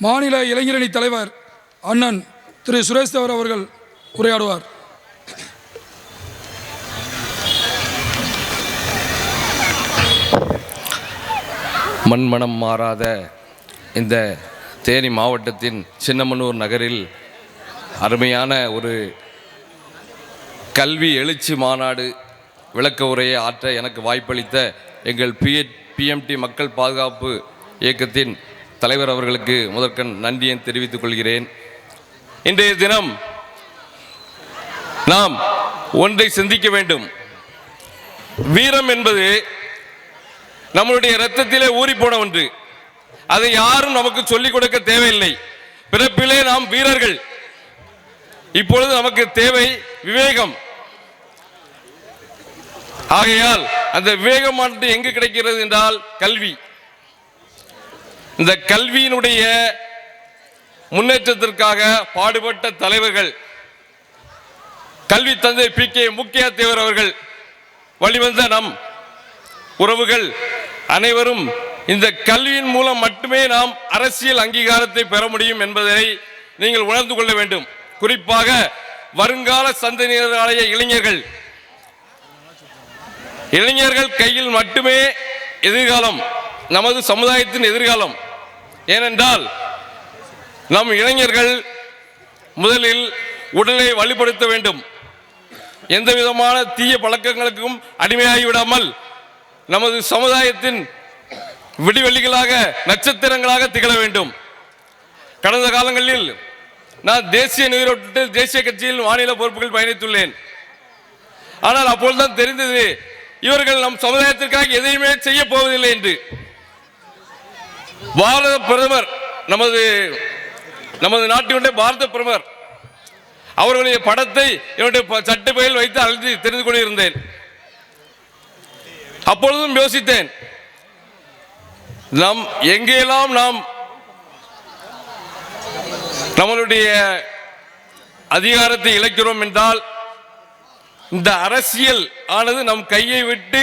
மாநில இளைஞரணி தலைவர் அண்ணன் திரு சுரேஷ் தேவர் அவர்கள் உரையாடுவார். மண்மனம் மாறாத இந்த தேனி மாவட்டத்தின் சின்னமனூர் நகரில் அருமையான ஒரு கல்வி எழுச்சி மாநாடு விளக்க உரையை ஆற்ற எனக்கு வாய்ப்பளித்த எங்கள் பிஎட் பிஎம்டி மக்கள் பாதுகாப்பு இயக்கத்தின் தலைவர் அவர்களுக்கு முதற்கண் நன்றியை தெரிவித்துக் கொள்கிறேன். இன்றைய தினம் நாம் ஒன்றை சிந்திக்க வேண்டும். வீரம் என்பது நம்மளுடைய இரத்தத்திலே ஊறி போன ஒன்று. அதை யாரும் நமக்கு சொல்லிக் கொடுக்க தேவையில்லை. பிறப்பிலே நாம் வீரர்கள். இப்பொழுது நமக்கு தேவை விவேகம். ஆகையால் அந்த விவேகம் எங்கு கிடைக்கிறது என்றால் கல்வி. இந்த கல்வியினுடைய முன்னேற்றத்திற்காக பாடுபட்ட தலைவர்கள் கல்வி தந்தை பி. கே. முக்கிய தேவர் அவர்கள் வழிவந்த நம் உறவுகள் அனைவரும் இந்த கல்வியின் மூலம் மட்டுமே நாம் அரசியல் அங்கீகாரத்தை பெற முடியும் என்பதை நீங்கள் உணர்ந்து கொள்ள வேண்டும். குறிப்பாக வருங்கால சந்ததியினராய இளைஞர்கள். இளைஞர்கள் கையில் மட்டுமே எதிர்காலம் நமது சமுதாயத்தின் எதிர்காலம். ஏனென்றால் நம் இளைஞர்கள் முதலில் உடலை வலுப்படுத்த வேண்டும். எந்த விதமான தீய பழக்கங்களுக்கும் அடிமையாகி விடாமல் நமது சமுதாயத்தின் விடிவெளிகளாக நட்சத்திரங்களாக திகழ வேண்டும். கடந்த காலங்களில் நான் தேசிய நீரோட்டத்தில் தேசிய கட்சியில் மாநில பொறுப்புகள் பயணித்துள்ளேன். ஆனால் அப்பொழுதுதான் தெரிந்தது இவர்கள் நம் சமுதாயத்திற்காக எதையுமே செய்ய போவதில்லை என்று. பாரத பிரதமர் நமது நமது நாட்டினுடைய பாரத பிரதமர். அவர்களுடைய படத்தை என்னுடைய சட்டப்பையில் வைத்து அழைத்து தெரிந்து கொண்டிருந்தேன். அப்பொழுதும் யோசித்தேன். நாம் எங்கெல்லாம் நாம் நம்மளுடைய அதிகாரத்தை இழக்கிறோம் என்றால் இந்த அரசியல் ஆனது நம் கையை விட்டு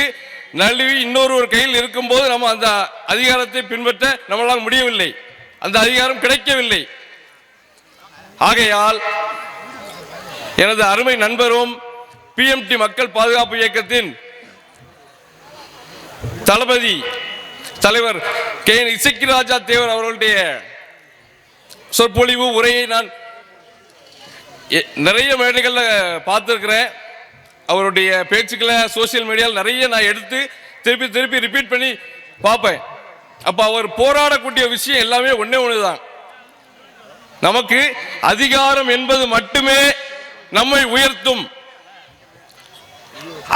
நழுவி இன்னொரு ஒரு கையில் இருக்கும்போது நம்ம அந்த அதிகாரத்தை பின்பற்ற நம்மளால் முடியவில்லை. அந்த அதிகாரம் கிடைக்கவில்லை. ஆகையால் எனது அருமை நண்பரும் பிஎம்டி மக்கள் பாதுகாப்பு இயக்கத்தின் தளபதி தலைவர் கே என் இசக்கி ராஜா தேவர் அவர்களுடைய சொற்பொழிவு உரையை நான் நிறைய மேடைகளில் பார்த்துருக்கிறேன். அவருடைய பேச்சுக்களை சோசியல் மீடியாவில் நிறைய நான் எடுத்து திருப்பி திருப்பி ரிப்பீட் பண்ணி பார்ப்பேன். அப்போ அவர் போராடக்கூடிய விஷயம் எல்லாமே ஒன்றே ஒன்று தான் நமக்கு அதிகாரம் என்பது மட்டுமே நம்மை உயர்த்தும்.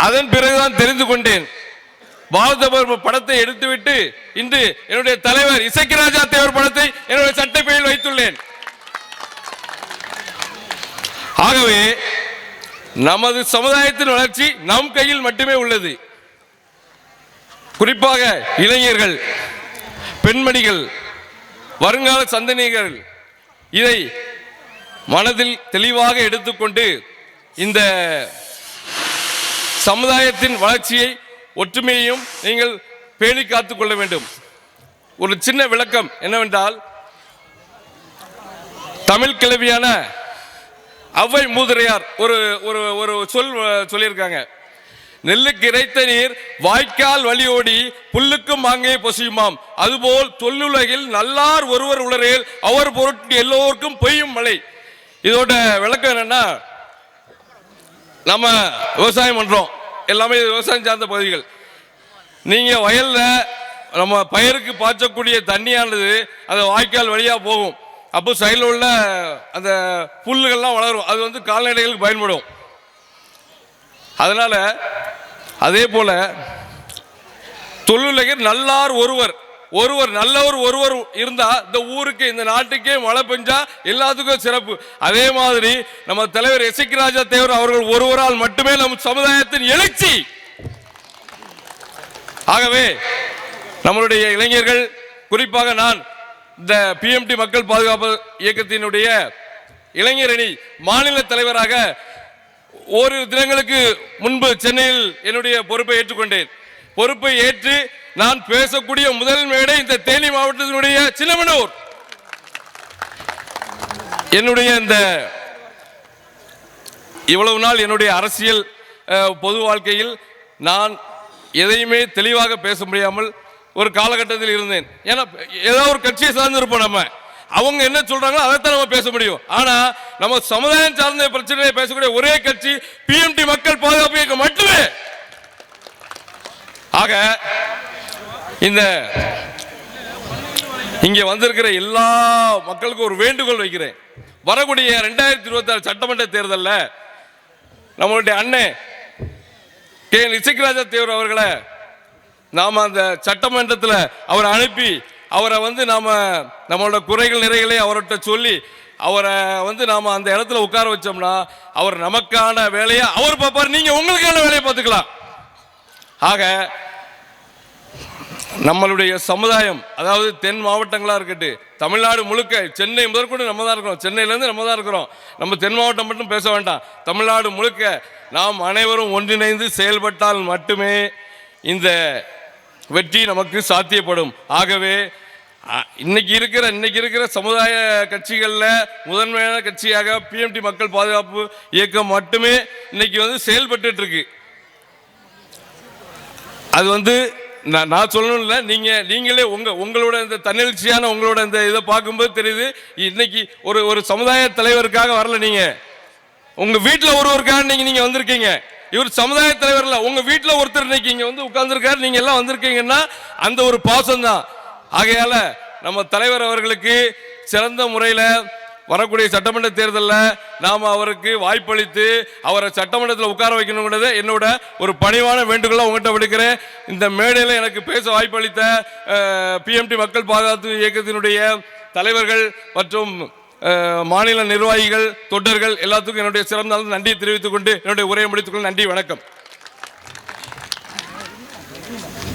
அதன் பிறகுதான் தெரிந்து கொண்டேன். பாரத படத்தை எடுத்துவிட்டு இன்று என்னுடைய தலைவர் இசைக்கு ராஜா தேவர் படத்தை என்னுடைய சட்டப்பையில் வைத்துள்ளேன். ஆகவே நமது சமுதாயத்தின் வளர்ச்சி நம் கையில் மட்டுமே உள்ளது. குறிப்பாக இளைஞர்கள் பெண்மணிகள் வருங்கால சந்தனிகள் இதை மனதில் தெளிவாக எடுத்துக்கொண்டு இந்த சமுதாயத்தின் வளர்ச்சியை ஒற்றுமையையும் நீங்கள் பேணி காத்து கொள்ள வேண்டும். ஒரு சின்ன விளக்கம் என்னவென்றால் தமிழ் கிழவியான அவ்வை மூதுரையார். ஒரு ஒரு ஒரு சொல் சொல்லியிருக்காங்க. நெல்லுக்கு இறைத்த நீர் வாய்க்கால் வழியோடி புல்லுக்கும் மாங்கே பொசியுமாம். அதுபோல் தொல்லுலகில் நல்லார் ஒருவர் உளரில் அவர் பொருட்டு எல்லோருக்கும் பெய்யும் மழை. இதோட விளக்கம் என்னன்னா நம்ம விவசாயம் பண்றோம். எல்லாமே விவசாயம் சார்ந்த பகுதிகள். நீங்க வயல்ல நம்ம பயிருக்கு பாய்ச்சக்கூடிய தண்ணியானது அந்த வாய்க்கால் வழியா போகும். அப்போ சைடில் உள்ள அந்த புல்லுகள்லாம் வளரும். அது வந்து கால்நடைகளுக்கு பயன்படும். அதனால் அதே போல் தொழிலகர் நல்லார் ஒருவர் ஒருவர் நல்லவர் ஒருவர் இருந்தால் இந்த ஊருக்கு இந்த நாட்டுக்கே மழை பெஞ்சா எல்லாத்துக்கும் சிறப்பு. அதே மாதிரி நம்ம தலைவர் எசிக்ராஜா தேவர் அவர்கள் ஒருவரால் மட்டுமே நம் சமுதாயத்தின் எழுச்சி. ஆகவே நம்மளுடைய இளைஞர்கள் குறிப்பாக நான் இந்த பிஎம்டி மக்கள் பாதுகாப்பு இயக்கத்தினுடைய இளைஞரணி மாநில தலைவராக ஒரு தினங்களுக்கு முன்பு சென்னையில் என்னுடைய பொறுப்பை ஏற்றுக்கொண்டேன். பொறுப்பை ஏற்று நான் பேசக்கூடிய முதல் மேடை இந்த தேனி மாவட்டத்தினுடைய சின்னமனூர். என்னுடைய இந்த இவ்வளவு நாள் என்னுடைய அரசியல் பொது வாழ்க்கையில் நான் எதையுமே தெளிவாக பேச முடியாமல் ஒரு காலகட்டத்தில் இருந்தேன். ஏன்னா ஏதோ ஒரு கட்சியை சார்ந்திருப்போம் நம்ம. அவங்க என்ன சொல்றாங்களோ அதைத்தான் நம்ம பேச முடியும். ஆனா நம்ம சமுதாயம் சார்ந்த பிரச்சனையை பேசக்கூடிய ஒரே கட்சி பிஎம்டி மக்கள் பாதுகாப்பு இயக்கம் மட்டுமே. ஆக இந்த இங்கே வந்திருக்கிற எல்லா மக்களுக்கும் ஒரு வேண்டுகோள் வைக்கிறேன். வரக்கூடிய ரெண்டாயிரத்தி இருபத்தி ஆறு சட்டமன்ற தேர்தலில் நம்மளுடைய அண்ணன் கே. இசைக்கராஜா தேவர் அவர்களை நாம் அந்த சட்டமன்றத்தில் அவரை அனுப்பி அவரை வந்து நாம் நம்மளோட குறைகள் நிறைகளை அவர்கிட்ட சொல்லி அவரை வந்து நாம் அந்த இடத்துல உட்கார வச்சோம்னா அவர் நமக்கான வேலையை அவர் பார்ப்பார். நீங்கள் உங்களுக்கான வேலையை பார்த்துக்கலாம். ஆக நம்மளுடைய சமுதாயம் அதாவது தென் மாவட்டங்களாக இருக்கட்டும் தமிழ்நாடு முழுக்க சென்னை முதற்கொண்டு நம்ம தான் இருக்கிறோம். சென்னையிலேருந்து நம்ம தான் இருக்கிறோம். நம்ம தென் மாவட்டம் மட்டும் பேச வேண்டாம். தமிழ்நாடு முழுக்க நாம் அனைவரும் ஒன்றிணைந்து செயல்பட்டால் மட்டுமே இந்த வெற்றி நமக்கு சாத்தியப்படும். ஆகவே இன்னைக்கு இருக்கிற இன்னைக்கு இருக்கிற சமுதாய கட்சிகளில் முதன்மையான கட்சியாக பிஎம்டி மக்கள் பாதுகாப்பு இயக்கம் மட்டுமே இன்னைக்கு வந்து செயல்பட்டு இருக்கு அது வந்து நான் நான் சொல்லணும் இல்லை நீங்க நீங்களே உங்க உங்களோட இந்த தன்னெழுச்சியான உங்களோட இந்த இதை பார்க்கும்போது தெரியுது இன்னைக்கு ஒரு ஒரு சமுதாய தலைவருக்காக வரல நீங்க. உங்க வீட்டில் ஒருவருக்காக நீங்க நீங்க வந்திருக்கீங்க. இவர் சமுதாய தலைவர் இல்ல. உங்க வீட்டில் ஒருத்தர் இன்னைக்கு இங்க வந்து உட்கார்ந்துருக்காரு. நீங்க எல்லாம் வந்திருக்கீங்கன்னா அந்த ஒரு பாசம் தான். ஆகையால நம்ம தலைவர் அவர்களுக்கு சிறந்த முறையில் வரக்கூடிய சட்டமன்ற தேர்தலில் நாம் அவருக்கு வாய்ப்பளித்து அவரை சட்டமன்றத்தில் உட்கார வைக்கணுங்கிறத என்னோட ஒரு பணிவான வேண்டுகோளாக உங்கள்கிட்ட விடுக்கிறேன். இந்த மேடையில் எனக்கு பேச வாய்ப்பளித்த பிஎம்டி மக்கள் பாதுகாப்பு இயக்கத்தினுடைய தலைவர்கள் மற்றும் மாநில நிர்வாகிகள் தொண்டர்கள் எல்லாத்துக்கும் என்னுடைய சிறந்த நன்றியை தெரிவித்துக் கொண்டு என்னுடைய உரையை முடித்துக் கொண்டு நன்றி வணக்கம்.